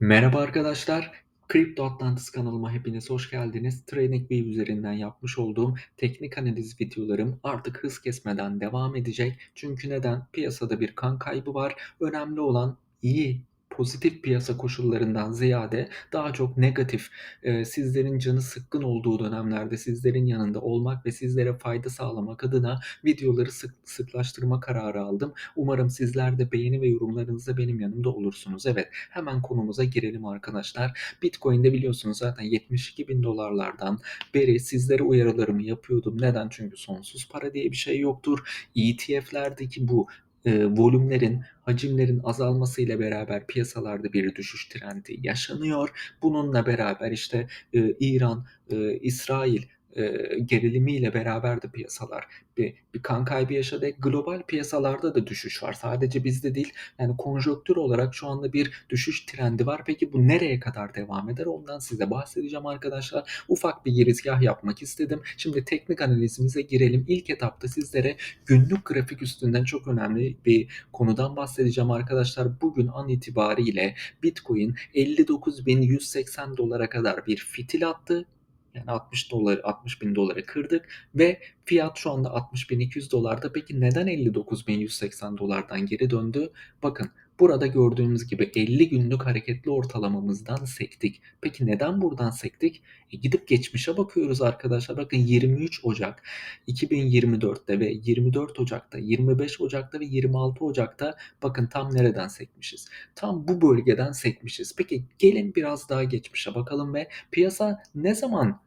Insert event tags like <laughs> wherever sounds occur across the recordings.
Merhaba arkadaşlar. Kripto Atlantis kanalıma hepiniz hoş geldiniz. TradingView üzerinden yapmış olduğum teknik analiz videolarım artık hız kesmeden devam edecek. Çünkü neden? Piyasada bir kan kaybı var. Önemli olan iyi pozitif piyasa koşullarından ziyade daha çok negatif, eee, sizlerin canı sıkkın olduğu dönemlerde sizlerin yanında olmak ve sizlere fayda sağlamak adına videoları sık sıklaştırma kararı aldım. Umarım sizler de beğeni ve yorumlarınızla benim yanımda olursunuz. Evet, hemen konumuza girelim arkadaşlar. Bitcoin'de biliyorsunuz zaten 72 bin dolarlardan beri sizlere uyarılarımı yapıyordum. Neden? Çünkü sonsuz para diye bir şey yoktur. ETF'lerdeki bu e, volümlerin, hacimlerin azalmasıyla beraber piyasalarda bir düşüş trendi yaşanıyor. Bununla beraber işte e, İran, e, İsrail e, gerilimiyle beraber de piyasalar bir, bir kan kaybı yaşadı. Global piyasalarda da düşüş var. Sadece bizde değil. Yani konjonktür olarak şu anda bir düşüş trendi var. Peki bu nereye kadar devam eder? Ondan size bahsedeceğim arkadaşlar. Ufak bir girizgah yapmak istedim. Şimdi teknik analizimize girelim. İlk etapta sizlere günlük grafik üstünden çok önemli bir konudan bahsedeceğim arkadaşlar. Bugün an itibariyle Bitcoin 59.180 dolara kadar bir fitil attı. Yani 60 dolar 60 bin doları kırdık ve fiyat şu anda 60.200 dolarda. Peki neden 59.180 dolardan geri döndü? Bakın burada gördüğümüz gibi 50 günlük hareketli ortalamamızdan sektik. Peki neden buradan sektik? E gidip geçmişe bakıyoruz arkadaşlar. Bakın 23 Ocak 2024'te ve 24 Ocak'ta, 25 Ocak'ta ve 26 Ocak'ta bakın tam nereden sekmişiz? Tam bu bölgeden sekmişiz. Peki gelin biraz daha geçmişe bakalım ve piyasa ne zaman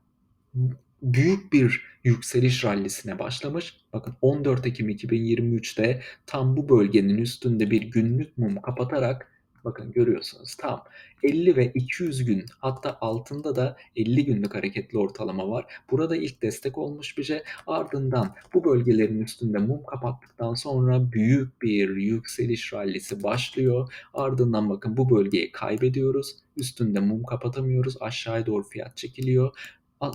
büyük bir yükseliş rallisine başlamış. Bakın 14 Ekim 2023'te tam bu bölgenin üstünde bir günlük mum kapatarak bakın görüyorsunuz tam 50 ve 200 gün hatta altında da 50 günlük hareketli ortalama var. Burada ilk destek olmuş bir şey. Ardından bu bölgelerin üstünde mum kapattıktan sonra büyük bir yükseliş rallisi başlıyor. Ardından bakın bu bölgeyi kaybediyoruz. Üstünde mum kapatamıyoruz. Aşağıya doğru fiyat çekiliyor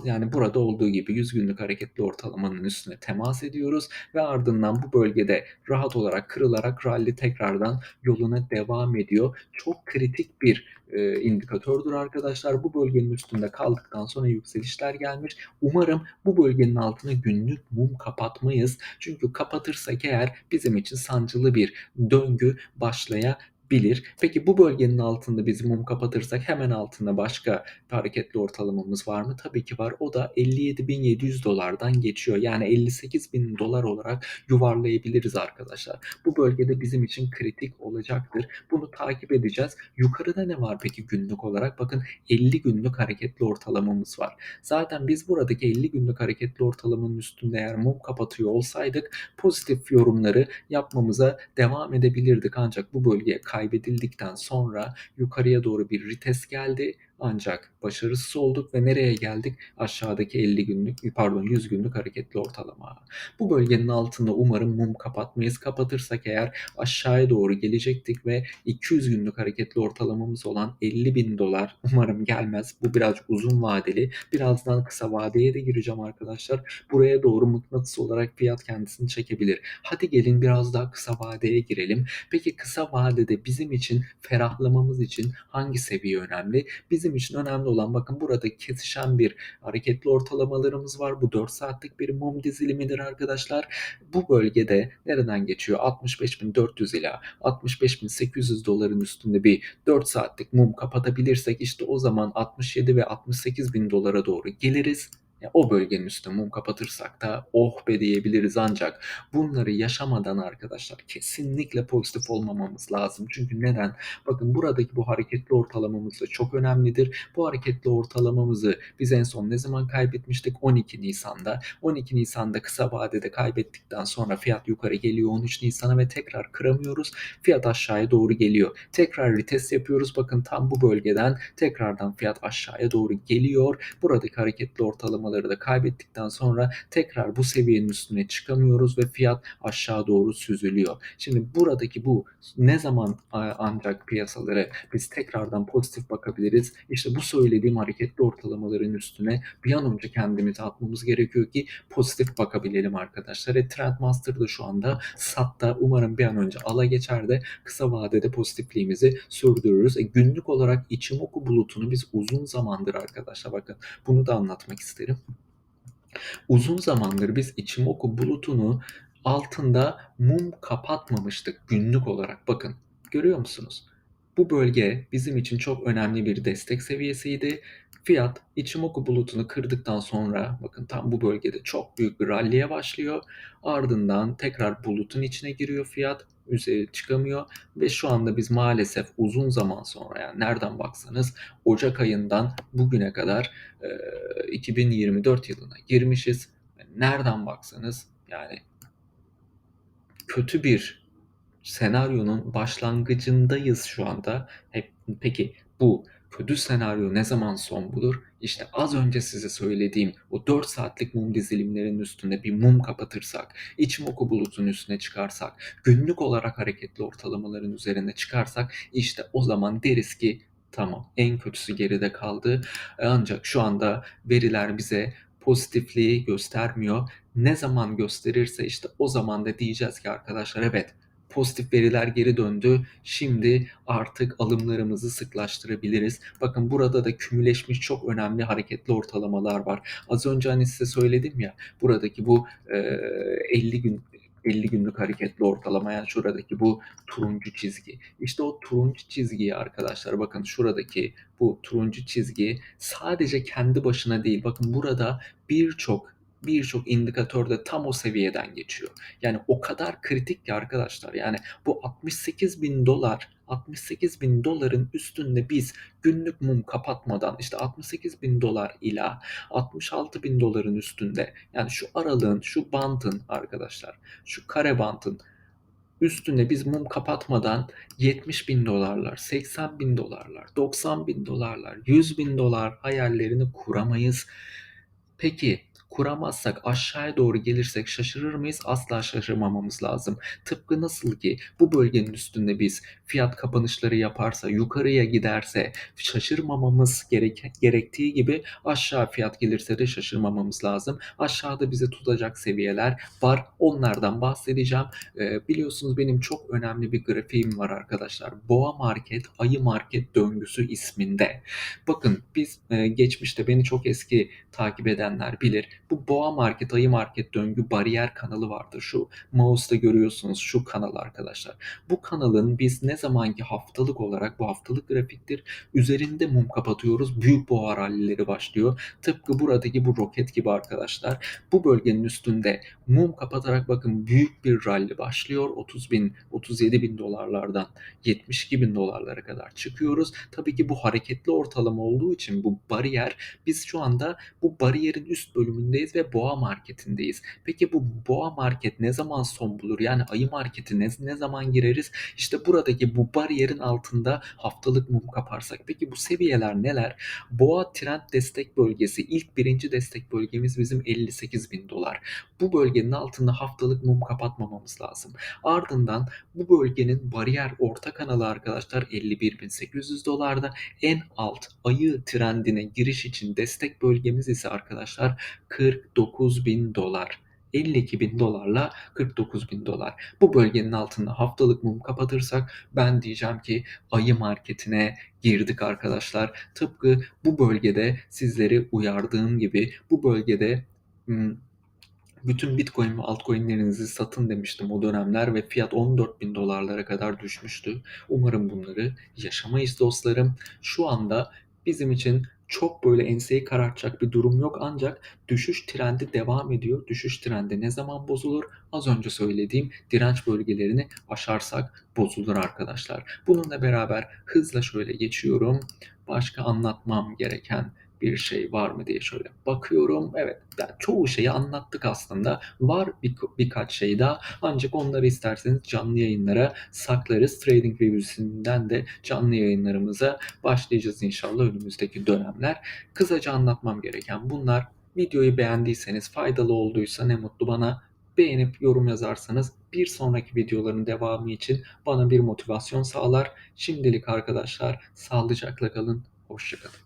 yani burada olduğu gibi 100 günlük hareketli ortalamanın üstüne temas ediyoruz ve ardından bu bölgede rahat olarak kırılarak rally tekrardan yoluna devam ediyor. Çok kritik bir e, indikatördür arkadaşlar. Bu bölgenin üstünde kaldıktan sonra yükselişler gelmiş. Umarım bu bölgenin altına günlük mum kapatmayız. Çünkü kapatırsak eğer bizim için sancılı bir döngü başlayabilir bilir. Peki bu bölgenin altında biz mum kapatırsak hemen altında başka hareketli ortalamamız var mı? Tabii ki var. O da 57.700 dolardan geçiyor. Yani 58.000 dolar olarak yuvarlayabiliriz arkadaşlar. Bu bölgede bizim için kritik olacaktır. Bunu takip edeceğiz. Yukarıda ne var peki günlük olarak? Bakın 50 günlük hareketli ortalamamız var. Zaten biz buradaki 50 günlük hareketli ortalamanın üstünde eğer mum kapatıyor olsaydık pozitif yorumları yapmamıza devam edebilirdik. Ancak bu bölgeye kaybedildikten sonra yukarıya doğru bir retest geldi ancak başarısız olduk ve nereye geldik? Aşağıdaki 50 günlük, pardon 100 günlük hareketli ortalama. Bu bölgenin altında umarım mum kapatmayız. Kapatırsak eğer aşağıya doğru gelecektik ve 200 günlük hareketli ortalamamız olan 50 bin dolar <laughs> umarım gelmez. Bu birazcık uzun vadeli. Birazdan kısa vadeye de gireceğim arkadaşlar. Buraya doğru mıknatıs olarak fiyat kendisini çekebilir. Hadi gelin biraz daha kısa vadeye girelim. Peki kısa vadede bizim için ferahlamamız için hangi seviye önemli? Bizim bizim için önemli olan bakın burada kesişen bir hareketli ortalamalarımız var. Bu 4 saatlik bir mum dizilimidir arkadaşlar. Bu bölgede nereden geçiyor? 65.400 ila 65.800 doların üstünde bir 4 saatlik mum kapatabilirsek işte o zaman 67 ve 68 bin dolara doğru geliriz. O bölgenin üstüne mum kapatırsak da oh be diyebiliriz ancak bunları yaşamadan arkadaşlar kesinlikle pozitif olmamamız lazım. Çünkü neden? Bakın buradaki bu hareketli ortalamamız da çok önemlidir. Bu hareketli ortalamamızı biz en son ne zaman kaybetmiştik? 12 Nisan'da. 12 Nisan'da kısa vadede kaybettikten sonra fiyat yukarı geliyor 13 Nisan'a ve tekrar kıramıyoruz. Fiyat aşağıya doğru geliyor. Tekrar retest yapıyoruz. Bakın tam bu bölgeden tekrardan fiyat aşağıya doğru geliyor. Buradaki hareketli ortalama ortalamaları da kaybettikten sonra tekrar bu seviyenin üstüne çıkamıyoruz ve fiyat aşağı doğru süzülüyor. Şimdi buradaki bu ne zaman ancak piyasalara biz tekrardan pozitif bakabiliriz? İşte bu söylediğim hareketli ortalamaların üstüne bir an önce kendimizi atmamız gerekiyor ki pozitif bakabilelim arkadaşlar. E, Trendmaster da şu anda satta umarım bir an önce ala geçer de kısa vadede pozitifliğimizi sürdürürüz. E, günlük olarak Ichimoku bulutunu biz uzun zamandır arkadaşlar bakın bunu da anlatmak isterim. Uzun zamandır biz Ichimoku bulutunu altında mum kapatmamıştık günlük olarak. Bakın görüyor musunuz? Bu bölge bizim için çok önemli bir destek seviyesiydi. Fiyat Ichimoku bulutunu kırdıktan sonra bakın tam bu bölgede çok büyük bir ralliye başlıyor. Ardından tekrar bulutun içine giriyor fiyat. Üzeri çıkamıyor ve şu anda biz maalesef uzun zaman sonra yani nereden baksanız Ocak ayından bugüne kadar e, 2024 yılına girmişiz. Nereden baksanız yani kötü bir senaryonun başlangıcındayız şu anda. Hep peki bu kötü senaryo ne zaman son bulur? İşte az önce size söylediğim o 4 saatlik mum dizilimlerinin üstünde bir mum kapatırsak, Ichimoku bulutun üstüne çıkarsak, günlük olarak hareketli ortalamaların üzerine çıkarsak işte o zaman deriz ki tamam en kötüsü geride kaldı. Ancak şu anda veriler bize pozitifliği göstermiyor. Ne zaman gösterirse işte o zaman da diyeceğiz ki arkadaşlar evet pozitif veriler geri döndü. Şimdi artık alımlarımızı sıklaştırabiliriz. Bakın burada da kümüleşmiş çok önemli hareketli ortalamalar var. Az önce hani size söyledim ya buradaki bu e, 50 gün 50 günlük hareketli ortalama yani şuradaki bu turuncu çizgi. İşte o turuncu çizgiyi arkadaşlar bakın şuradaki bu turuncu çizgi sadece kendi başına değil bakın burada birçok birçok indikatör de tam o seviyeden geçiyor. Yani o kadar kritik ki arkadaşlar. Yani bu 68 bin dolar 68 bin doların üstünde biz günlük mum kapatmadan işte 68 bin dolar ila 66 bin doların üstünde yani şu aralığın şu bantın arkadaşlar şu kare bantın üstünde biz mum kapatmadan 70 bin dolarlar, 80 bin dolarlar, 90 bin dolarlar, 100 bin dolar hayallerini kuramayız. Peki kuramazsak aşağıya doğru gelirsek şaşırır mıyız? Asla şaşırmamamız lazım. Tıpkı nasıl ki bu bölgenin üstünde biz fiyat kapanışları yaparsa, yukarıya giderse şaşırmamamız gerek, gerektiği gibi aşağı fiyat gelirse de şaşırmamamız lazım. Aşağıda bizi tutacak seviyeler var. Onlardan bahsedeceğim. Ee, biliyorsunuz benim çok önemli bir grafiğim var arkadaşlar. Boğa Market, Ayı Market döngüsü isminde. Bakın biz e, geçmişte beni çok eski takip edenler bilir. Bu boğa market, ayı market döngü bariyer kanalı vardır. Şu mouse'da görüyorsunuz şu kanal arkadaşlar. Bu kanalın biz ne zamanki haftalık olarak bu haftalık grafiktir. Üzerinde mum kapatıyoruz. Büyük boğa rallileri başlıyor. Tıpkı buradaki bu roket gibi arkadaşlar. Bu bölgenin üstünde mum kapatarak bakın büyük bir ralli başlıyor. 30 bin, 37 bin dolarlardan 72 bin dolarlara kadar çıkıyoruz. Tabii ki bu hareketli ortalama olduğu için bu bariyer biz şu anda bu bariyerin üst bölümündeyiz ve boğa marketindeyiz. Peki bu boğa market ne zaman son bulur? Yani ayı marketi ne, ne zaman gireriz? İşte buradaki bu bariyerin altında haftalık mum kaparsak. Peki bu seviyeler neler? Boğa trend destek bölgesi ilk birinci destek bölgemiz bizim 58 bin dolar. Bu bölgenin altında haftalık mum kapatmamamız lazım. Ardından bu bölgenin bariyer orta kanalı arkadaşlar 51.800 dolarda. En alt ayı trendine giriş için destek bölgemiz ise arkadaşlar 49 bin dolar. 52 bin dolarla 49 bin dolar. Bu bölgenin altında haftalık mum kapatırsak ben diyeceğim ki ayı marketine girdik arkadaşlar. Tıpkı bu bölgede sizleri uyardığım gibi bu bölgede bütün Bitcoin ve altcoin'lerinizi satın demiştim o dönemler ve fiyat 14 bin dolarlara kadar düşmüştü. Umarım bunları yaşamayız dostlarım. Şu anda bizim için çok böyle enseyi karartacak bir durum yok ancak düşüş trendi devam ediyor. Düşüş trendi ne zaman bozulur? Az önce söylediğim direnç bölgelerini aşarsak bozulur arkadaşlar. Bununla beraber hızla şöyle geçiyorum. Başka anlatmam gereken bir şey var mı diye şöyle bakıyorum. Evet yani çoğu şeyi anlattık aslında. Var bir, birkaç şey daha ancak onları isterseniz canlı yayınlara saklarız. Trading Review'sinden de canlı yayınlarımıza başlayacağız inşallah önümüzdeki dönemler. Kısaca anlatmam gereken bunlar. Videoyu beğendiyseniz, faydalı olduysa ne mutlu bana. Beğenip yorum yazarsanız bir sonraki videoların devamı için bana bir motivasyon sağlar. Şimdilik arkadaşlar sağlıcakla kalın, hoşça kalın.